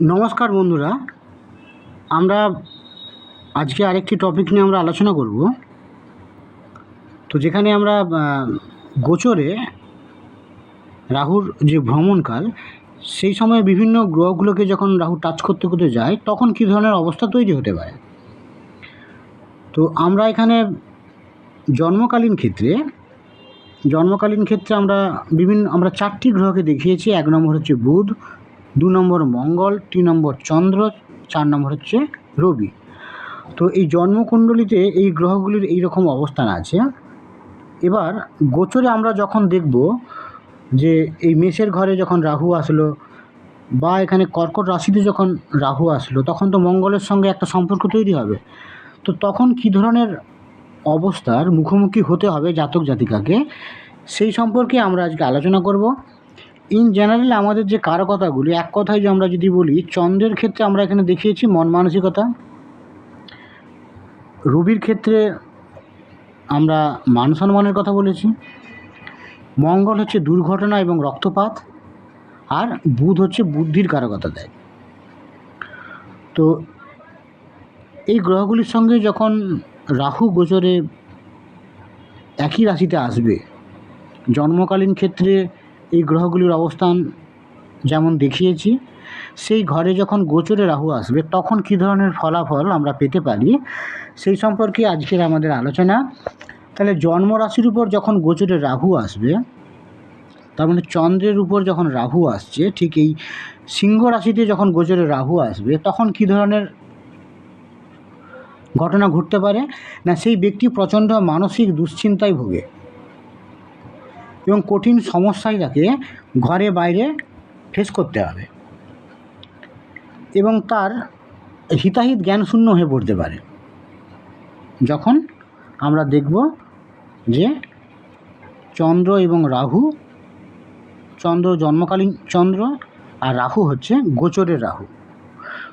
নমস্কার বন্ধুরা, আমরা আজকে আরেকটি টপিক নিয়ে আমরা আলোচনা করব। তো যেখানে আমরা গোচরে রাহুর যে ভ্রমণকাল, সেই সময় বিভিন্ন গ্রহগুলোকে যখন রাহু টাচ করতে করতে যায়, তখন কী ধরনের অবস্থা তৈরি হতে পারে? তো আমরা এখানে জন্মকালীন ক্ষেত্রে জন্মকালীন ক্ষেত্রে আমরা বিভিন্ন, আমরা চারটি গ্রহকে দেখিয়েছি। এক নম্বর হচ্ছে বুধ দু নম্বর মঙ্গল, তিন নম্বর চন্দ্র, চার নম্বর হচ্ছে রবি। তো এই জন্মকুণ্ডলিতে এই গ্রহগুলির এই রকম অবস্থান আছে। এবার গোচরে আমরা যখন দেখব যে এই মেষের ঘরে যখন রাহু আসলো বা এখানে কর্কট রাশিতে যখন রাহু আসলো, তখন তো মঙ্গলের সঙ্গে একটা সম্পর্ক তৈরি হবে। তো তখন কী ধরনের অবস্থার মুখোমুখি হতে হবে জাতক জাতিকাকে, সেই সম্পর্কে আমরা আজকে আলোচনা করব। ইন জেনারেল আমাদের যে কারকতাগুলি, এক কথায় যে আমরা যদি বলি, চন্দ্রের ক্ষেত্রে আমরা এখানে দেখিয়েছি মন মানসিকতা। রবির ক্ষেত্রে আমরা মান সম্মানের কথা বলেছি। মঙ্গল হচ্ছে দুর্ঘটনা এবং রক্তপাত, আর বুধ হচ্ছে বুদ্ধির কারকতা দেয়। তো এই গ্রহগুলির সঙ্গে যখন রাহু গোচরে একই রাশিতে আসবে, জন্মকালীন ক্ষেত্রে এই গ্রহগুলির অবস্থান যেমন দেখিয়েছি, সেই ঘরে যখন গোচরে রাহু আসবে, তখন কী ধরনের ফলাফল আমরা পেতে পারি, সেই সম্পর্কে আজকের আমাদের আলোচনা। তাহলে জন্ম রাশির উপর যখন গোচরে রাহু আসবে, তার মানে চন্দ্রের উপর যখন রাহু আসছে, ঠিক এই সিংহ রাশিতে যখন গোচরে রাহু আসবে, তখন কী ধরনের ঘটনা ঘটতে পারে? না, সেই ব্যক্তি প্রচণ্ড মানসিক দুশ্চিন্তায় ভোগে। এবং কঠিন সমস্যায় তাকে ঘরে বাইরে ফেস করতে হবে। এবং তার হিতাহিত জ্ঞান শূন্য হয়ে পড়তে পারে। যখন আমরা দেখব যে চন্দ্র এবং রাহু, চন্দ্র জন্মকালীন চন্দ্র আর রাহু হচ্ছে গোচরের রাহু।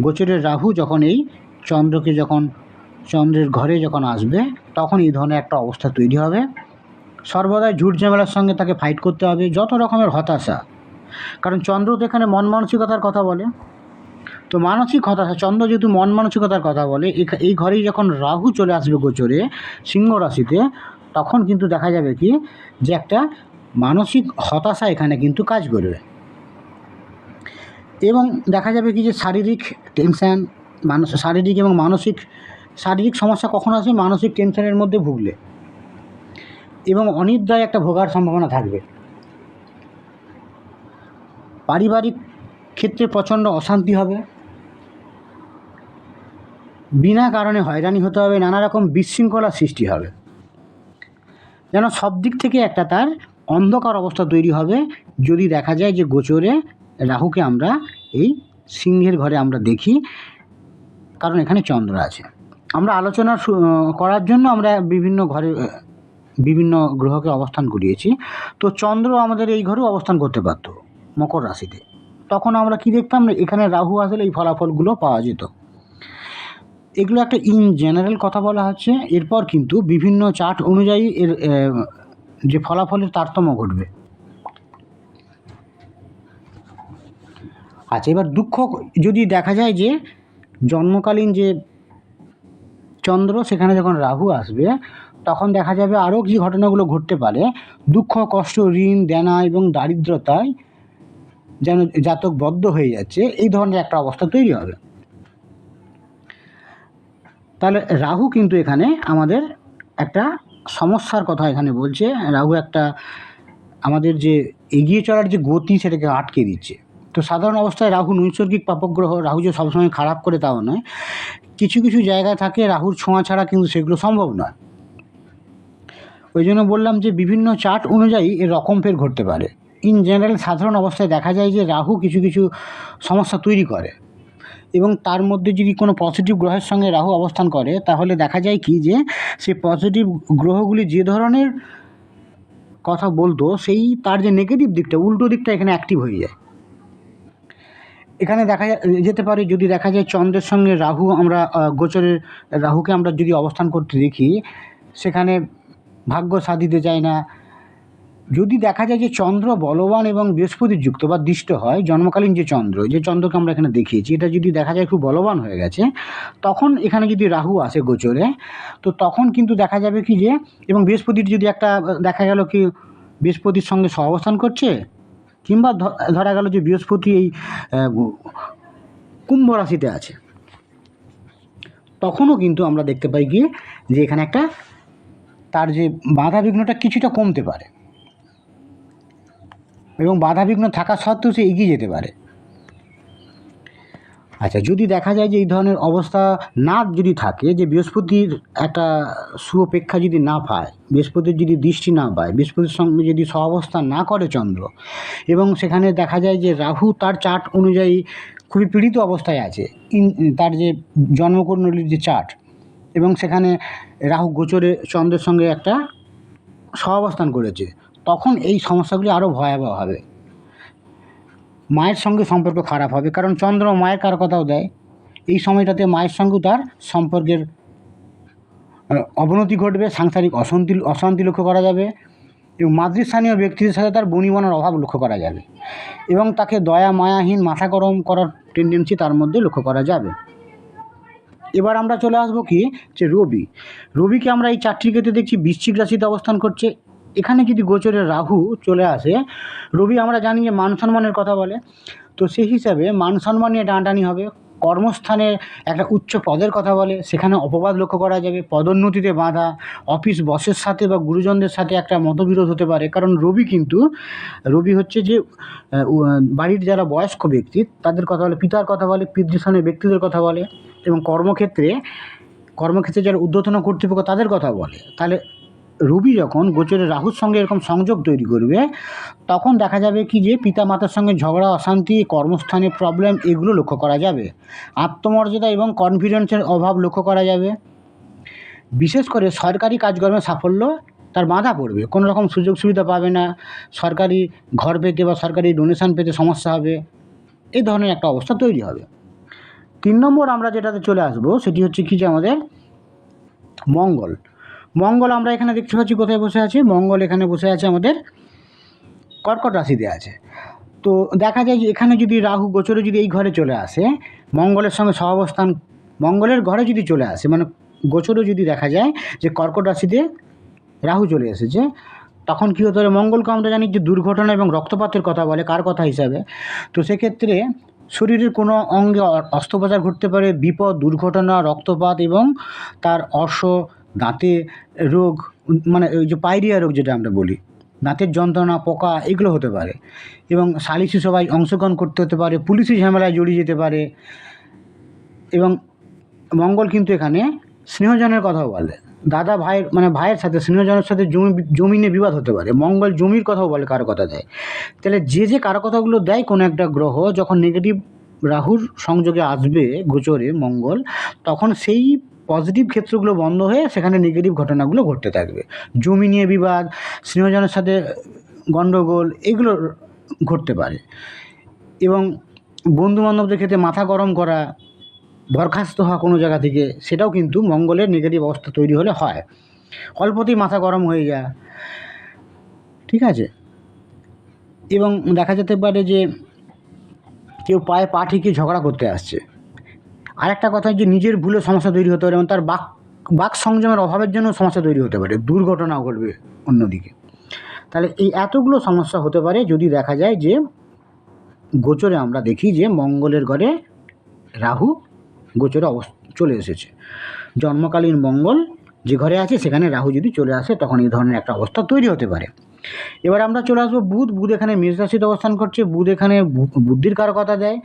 গোচরের রাহু যখন এই চন্দ্রকে যখন, চন্দ্রের ঘরে যখন আসবে, তখন এই ধরনের একটা অবস্থা তৈরি হবে। সর্বদাই ঝুট ঝামেলার সঙ্গে তাকে ফাইট করতে হবে, যত রকমের হতাশা। কারণ চন্দ্র তো এখানে মন মানসিকতার কথা বলে। তো মানসিক হতাশা, চন্দ্র যেহেতু মন মানসিকতার কথা বলে, এই ঘরেই যখন রাহু চলে আসবে গোচরে, সিংহ রাশিতে, তখন কিন্তু দেখা যাবে কি? যে একটা মানসিক হতাশা এখানে কিন্তু কাজ করবে। এবং দেখা যাবে কি যে শারীরিক টেনশান মানস শারীরিক এবং মানসিক, শারীরিক সমস্যা কখন আসে? মানসিক টেনশনের মধ্যে ভুগলে। এবং অনিদ্রায় একটা ভোগার সম্ভাবনা থাকবে। পারিবারিক ক্ষেত্রে প্রচণ্ড অশান্তি হবে। বিনা কারণে হয়রানি হতে হবে নানা রকম বিশৃঙ্খলা সৃষ্টি হবে। যেন সব দিক থেকে একটা তার অন্ধকার অবস্থা তৈরি হবে, যদি দেখা যায় যে গোচরে রাহুকে আমরা এই সিংহের ঘরে আমরা দেখি, কারণ এখানে চন্দ্র আছে। আমরা আলোচনা করার জন্য আমরা বিভিন্ন ঘরে বিভিন্ন গ্রহকে অবস্থান করিয়েছি। তো চন্দ্র আমাদের এই ঘরেও অবস্থান করতে পারত মকর রাশিতে। তখন আমরা কি দেখতাম এখানে রাহু আসলে এই ফলাফলগুলো পাওয়া যেত। এগুলো একটা ইন জেনারেল কথা বলা হচ্ছে। এরপর কিন্তু বিভিন্ন চার্ট অনুযায়ী এর যে ফলাফলের তারতম্য ঘটবে। আচ্ছা এবার দুঃখ যদি দেখা যায় যে জন্মকালীন যে চন্দ্র সেখানে যখন রাহু আসবে, তখন দেখা যাবে আরও যে ঘটনাগুলো ঘটতে পারে। দুঃখ, কষ্ট, ঋণ, দেনা এবং দারিদ্রতায় যেন জাতক বদ্ধ হয়ে যাচ্ছে, এই ধরনের একটা অবস্থা তৈরি হবে। তাহলে রাহু কিন্তু এখানে আমাদের একটা সমস্যার কথা এখানে বলছে। রাহু একটা আমাদের যে এগিয়ে চলার যে গতি সেটাকে আটকে দিচ্ছে। তো সাধারণ অবস্থায় রাহু নৈসর্গিক পাপগ্রহ, রাহু যে সবসময় খারাপ করে তাও নয়। কিছু কিছু জায়গায় থাকে রাহুর ছোঁয়া ছাড়া কিন্তু সেগুলো সম্ভব নয়। ওই জন্য বললাম যে বিভিন্ন চার্ট অনুযায়ী এর রকম ফের ঘটতে পারে। ইন জেনারেল সাধারণ অবস্থায় দেখা যায় যে রাহু কিছু কিছু সমস্যা তৈরি করে এবং তার মধ্যে যদি কোনো পজিটিভ গ্রহের সঙ্গে রাহু অবস্থান করে, তাহলে দেখা যায় কি যে সেই পজিটিভ গ্রহগুলি যে ধরনের কথা বলতো, সেই তার যে নেগেটিভ দিকটা, উল্টো দিকটা এখানে অ্যাক্টিভ হয়ে যায়। এখানে দেখা যেতে পারে যদি দেখা যায় চন্দ্রের সঙ্গে রাহু আমরা গোচরের রাহুকে আমরা যদি অবস্থান করতে দেখি, সেখানে ভাগ্য সাধিতে চায় না। যদি দেখা যায় যে চন্দ্র বলবান এবং বৃহস্পতির যুক্ত বা দৃষ্ট হয়, জন্মকালীন যে চন্দ্র, যে চন্দ্রকে আমরা এখানে দেখিয়েছি, এটা যদি দেখা যায় খুব বলবান হয়ে গেছে, তখন এখানে যদি রাহু আসে গোচরে, তো তখন কিন্তু দেখা যাবে কি যে, এবং বৃহস্পতির যদি একটা দেখা গেল কি বৃহস্পতির সঙ্গে সহাবস্থান করছে কিংবা ধরা গেল যে বৃহস্পতি এই কুম্ভ রাশিতে আছে, তখনও কিন্তু আমরা দেখতে পাই গিয়ে যে এখানে একটা তার যে বাধা বিঘ্নটা কিছুটা কমতে পারে এবং বাধা বিঘ্ন থাকা সত্ত্বেও সে এগিয়ে যেতে পারে। আচ্ছা যদি দেখা যায় যে এই ধরনের অবস্থা না যদি থাকে, যে বৃহস্পতির একটা সুঅপেক্ষা যদি না পায়, বৃহস্পতির যদি দৃষ্টি না পায়, বৃহস্পতির সঙ্গে যদি সহাবস্থান না করে চন্দ্র, এবং সেখানে দেখা যায় যে রাহু তার চার্ট অনুযায়ী খুবই পীড়িত অবস্থায় আছে, ইন- তার যে জন্মকুণ্ডলীর যে চার্ট, এবং সেখানে রাহু গোচরে চন্দ্রের সঙ্গে একটা সহাবস্থান করেছে, তখন এই সমস্যাগুলি আরও ভয়াবহ হবে। মায়ের সঙ্গে সম্পর্ক খারাপ হবে। কারণ চন্দ্র মায়ের কার কথাও দেয়? এই সময়টাতে মায়ের সঙ্গেও তার সম্পর্কের অবনতি ঘটবে, সাংসারিক অশান্তি অশান্তি লক্ষ্য করা যাবে এবং মাতৃস্থানীয় ব্যক্তিদের সাথে তার বনিবনার অভাব লক্ষ্য করা যাবে এবং তাকে দয়া, মায়াহীন, মাথা গরম করার টেন্ডেন্সি তার মধ্যে লক্ষ্য করা যাবে। এবার আমরা চলে আসব কি? যে রবি। রবিকে আমরা এই চারটি ক্ষেত্রে দেখছি, বৃশ্চিক রাশিতে অবস্থান করছে এখানে যদি গোচরের রাহু চলে আসে, রবি আমরা জানি যে মান সম্মানের কথা বলে, তো সেই হিসাবে মান সম্মান নিয়ে টানাটানি হবে। কর্মস্থানে একটা উচ্চ পদের কথা বলে, সেখানে অপবাদ লক্ষ্য করা যাবে, পদোন্নতিতে বাধা, অফিস বসের সাথে বা গুরুজনদের সাথে একটা মতবিরোধ হতে পারে। কারণ রবি কিন্তু, রবি হচ্ছে যে বাড়ির যারা বয়স্ক ব্যক্তি, তাদের কথা বলে, পিতার কথা বলে, পিতৃস্থানীয় ব্যক্তিদের কথা বলে এবং কর্মক্ষেত্রে কর্মক্ষেত্রে যারা ঊর্ধ্বতন কর্তৃপক্ষ তাদের কথা বলে। তাহলে রবি যখন গোচরে রাহুর সঙ্গে এরকম সংযোগ তৈরি করবে, তখন দেখা যাবে কি যে পিতা মাতার সঙ্গে ঝগড়া, অশান্তি, কর্মস্থানে প্রবলেম এগুলো লক্ষ্য করা যাবে। আত্মমর্যাদা এবং কনফিডেন্সের অভাব লক্ষ্য করা যাবে। বিশেষ করে সরকারি কাজকর্মে সাফল্য তার বাধা পড়বে। কোনো রকম সুযোগ সুবিধা পাবে না, সরকারি ঘর পেতে বা সরকারি ডোনেশন পেতে সমস্যা হবে, এই ধরনের একটা অবস্থা তৈরি হবে। তিন নম্বর আমরা যেটাতে চলে আসব, সেটি হচ্ছে কি যে আমাদের মঙ্গল। মঙ্গল, আমরা এখানে দেখতে পাচ্ছি কোথায় বসে আছে? মঙ্গল এখানে বসে আছে আমাদের কর্কট রাশিতে আছে। তো দেখা যায় যে এখানে যদি রাহু গোচরে যদি এই ঘরে চলে আসে, মঙ্গলের সঙ্গে সহাবস্থান, মঙ্গলের ঘরে যদি চলে আসে মানে গোচরে যদি দেখা যায় যে কর্কট রাশিতে রাহু চলে এসেছে, তখন কী হতে পারে? মঙ্গলকে আমরা জানি যে দুর্ঘটনা এবং রক্তপাতের কথা বলে, কার কথা হিসাবে। তো সেক্ষেত্রে শরীরের কোনো অঙ্গে অস্ত্রোপচার ঘটতে পারে, বিপদ, দুর্ঘটনা, রক্তপাত এবং তার অর্শ দাঁতে রোগ মানে ওই যে পাইরিয়া রোগ যেটা আমরা বলি, দাঁতের যন্ত্রণা, পোকা এগুলো হতে পারে। এবং সালিসি সবাই অংশগ্রহণ করতে হতে পারে, পুলিশি ঝামেলায় জড়িয়ে যেতে পারে। এবং মঙ্গল কিন্তু এখানে স্নেহজনের কথাও বলে। দাদা ভাইয়ের মানে ভাইয়ের সাথে, স্নেহজনের সাথে জমি জমি নিয়ে বিবাদ হতে পারে। মঙ্গল জমির কথাও বলে কারও কথা দেয়। তাহলে যে যে কারও কথাগুলো দেয় কোনো একটা গ্রহ, যখন নেগেটিভ রাহুর সংযোগে আসবে গোচরে মঙ্গল, তখন সেই পজিটিভ ক্ষেত্রগুলো বন্ধ হয়ে সেখানে নেগেটিভ ঘটনাগুলো ঘটতে থাকবে। জমি নিয়ে বিবাদ, স্নেহজনের সাথে গণ্ডগোল এগুলো ঘটতে পারে। এবং বন্ধু বান্ধবদের ক্ষেত্রে মাথা গরম করা, বরখাস্ত হওয়া কোনো জায়গা থেকে, সেটাও কিন্তু মঙ্গলের নেগেটিভ অবস্থা তৈরি হলে হয়। অল্পতেই মাথা গরম হয়ে যায়। ঠিক আছে? এবং দেখা যেতে পারে যে কেউ পায়ে পা ঠিকিয়ে ঝগড়া করতে আসছে। আরেকটা কথা যে নিজের ভুলে সমস্যা তৈরি হতে পারে এবং তার বাক বাক সংযমের অভাবের জন্য সমস্যা তৈরি হতে পারে, দুর্ঘটনাও ঘটবে অন্যদিকে। তাহলে এই এতগুলো সমস্যা হতে পারে যদি দেখা যায় যে গোচরে আমরা দেখি যে মঙ্গলের ঘরে রাহু গোচরে অবস্থ চলে এসেছে। জন্মকালীন মঙ্গল যে ঘরে আছে সেখানে রাহু যদি চলে আসে তখন এই ধরনের একটা অবস্থা তৈরি হতে পারে। এবার আমরা চলে আসব বুধ। বুধ এখানে মেষ রাশিতে অবস্থান করছে। বুধ এখানে বুদ্ধির কার কথা দেয়।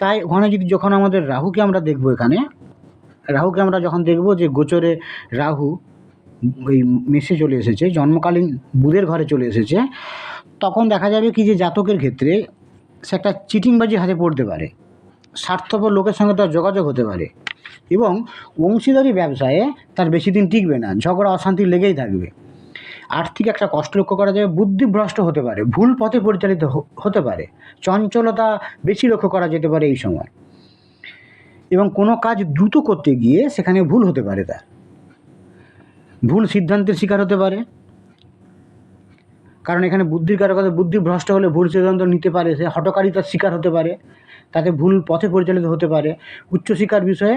তাই ওখানে যদি যখন আমাদের রাহুকে আমরা দেখব এখানে, রাহুকে আমরা যখন দেখব যে গোচরে রাহু ওই মেষে চলে এসেছে, জন্মকালীন বুধের ঘরে চলে এসেছে, তখন দেখা যাবে কি যে জাতকের ক্ষেত্রে সে একটা চিটিংবাজি হাতে পড়তে পারে। স্বার্থপর লোকের সঙ্গে তার যোগাযোগ হতে পারে এবং অংশীদারি ব্যবসায়ে তার বেশি দিন টিকবে না। ঝগড়া, অশান্তি লেগেই থাকবে। আর্থিক একটা কষ্ট লক্ষ্য করা যাবে বুদ্ধিভ্রষ্ট হতে পারে, ভুল পথে পরিচালিত হতে পারে, চঞ্চলতা বেশি লক্ষ্য করা যেতে পারে এই সময়। এবং কোনো কাজ দ্রুত করতে গিয়ে সেখানে ভুল হতে পারে তার। ভুল সিদ্ধান্তের শিকার হতে পারে। কারণ এখানে বুদ্ধির কারকতা বুদ্ধি ভ্রষ্ট হলে ভুল সিদ্ধান্ত নিতে পারে, সে হটকারিতার শিকার হতে পারে, তাতে ভুল পথে পরিচালিত হতে পারে। উচ্চশিক্ষার বিষয়ে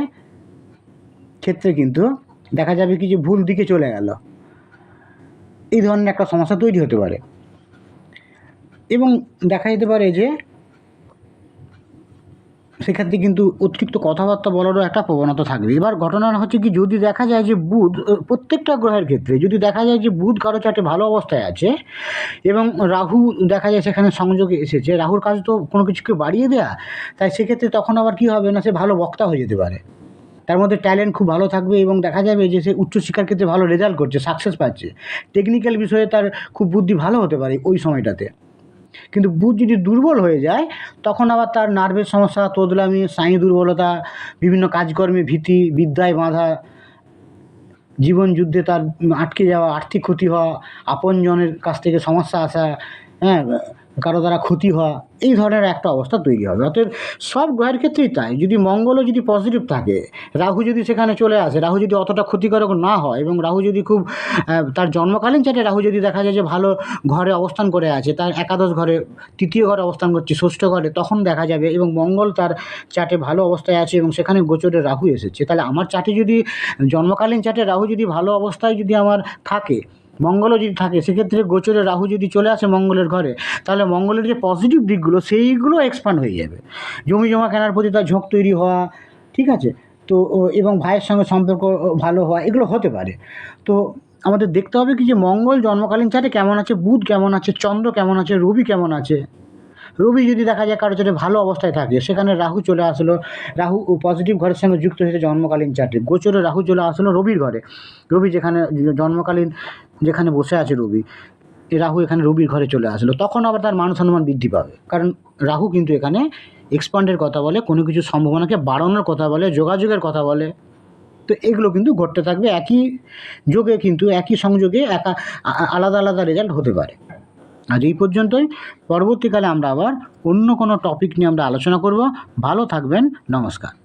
ক্ষেত্রে কিন্তু দেখা যাবে কি যে ভুল দিকে চলে গেল। এই ধরনের একটা সমস্যা তৈরি হতে পারে। এবং দেখা যেতে পারে যে সেক্ষেত্রে কিন্তু অতিরিক্ত কথাবার্তা বলারও একটা প্রবণতা থাকবে। এবার ঘটনা হচ্ছে কি, যদি দেখা যায় যে বুধ প্রত্যেকটা গ্রহের ক্ষেত্রে যদি দেখা যায় যে বুধ কারও চার্টে ভালো অবস্থায় আছে এবং রাহু দেখা যায় সেখানে সংযোগে এসেছে, রাহুর কাজ তো কোনো কিছুকে বাড়িয়ে দেয়া, তাই সেক্ষেত্রে তখন আবার কী হবে না, সে ভালো বক্তা হয়ে যেতে পারে। তার মধ্যে ট্যালেন্ট খুব ভালো থাকবে এবং দেখা যাবে যে সে উচ্চশিক্ষার ক্ষেত্রে ভালো রেজাল্ট করছে সাকসেস পাচ্ছে। টেকনিক্যাল বিষয়ে তার খুব বুদ্ধি ভালো হতে পারে ওই সময়টাতে। কিন্তু বুধ যদি দুর্বল হয়ে যায়, তখন আবার তার নার্ভের সমস্যা, তোদলামি, স্নায়ু দুর্বলতা, বিভিন্ন কাজকর্মে ভীতি, বিদ্যায় বাঁধা, জীবন যুদ্ধে তার আটকে যাওয়া, আর্থিক ক্ষতি হওয়া, আপনজনের কাছ থেকে সমস্যা আসা হ্যাঁ কারও দ্বারা ক্ষতি হওয়া, এই ধরনের একটা অবস্থা তৈরি হবে। অতএব সব গ্রহের ক্ষেত্রেই তাই। যদি মঙ্গলও যদি পজিটিভ থাকে, রাহু যদি সেখানে চলে আসে, রাহু যদি অতটা ক্ষতিকারক না হয় এবং রাহু যদি খুব তার জন্মকালীন চাটে রাহু যদি দেখা যায় যে ভালো ঘরে অবস্থান করে আছে, তার একাদশ ঘরে, তৃতীয় ঘরে অবস্থান করছে, ষষ্ঠ ঘরে, তখন দেখা যাবে এবং মঙ্গল তার চাটে ভালো অবস্থায় আছে এবং সেখানে গোচরে রাহু এসেছে। তাহলে আমার চাটে যদি, জন্মকালীন চাটে রাহু যদি ভালো অবস্থায় যদি আমার থাকে মঙ্গলও যদি থাকে, সেক্ষেত্রে গোচরে রাহু যদি চলে আসে মঙ্গলের ঘরে, তাহলে মঙ্গলের যে পজিটিভ দিকগুলো, সেইগুলো এক্সপান্ড হয়ে যাবে। জমি জমা কেনার প্রতি তার ঝোঁক তৈরি হওয়া, ঠিক আছে? তো এবং ভাইয়ের সঙ্গে সম্পর্ক ভালো হওয়া, এগুলো হতে পারে। তো, আমাদের দেখতে হবে কি যে মঙ্গল জন্মকালীন চাটে কেমন আছে, বুধ কেমন আছে, চন্দ্র কেমন আছে, রবি কেমন আছে? রবি যদি দেখা যায় কারও চাটে ভালো অবস্থায় থাকে, সেখানে রাহু চলে আসলো, রাহু পজিটিভ ঘরের সঙ্গে যুক্ত হয়েছে জন্মকালীন চাটে গোচরে রাহু চলে আসলো রবির ঘরে। রবি যেখানে, জন্মকালীন যেখানে বসে আছে রবি রাহু এখানে রবির ঘরে চলে আসলো, তখন আবার তার মান সম্মান বৃদ্ধি পাবে। কারণ রাহু কিন্তু এখানে এক্সপান্ডের কথা বলে, কোনো কিছু সম্ভাবনাকে বাড়ানোর কথা বলে, যোগাযোগের কথা বলে। তো এগুলো কিন্তু ঘটতে থাকবে, একই যোগে কিন্তু, একই সংযোগে একা আলাদা আলাদা রেজাল্ট হতে পারে। আজ এই পর্যন্তই, পরবর্তীকালে আমরা আবার অন্য কোনো টপিক নিয়ে আমরা আলোচনা করব। ভালো থাকবেন, নমস্কার।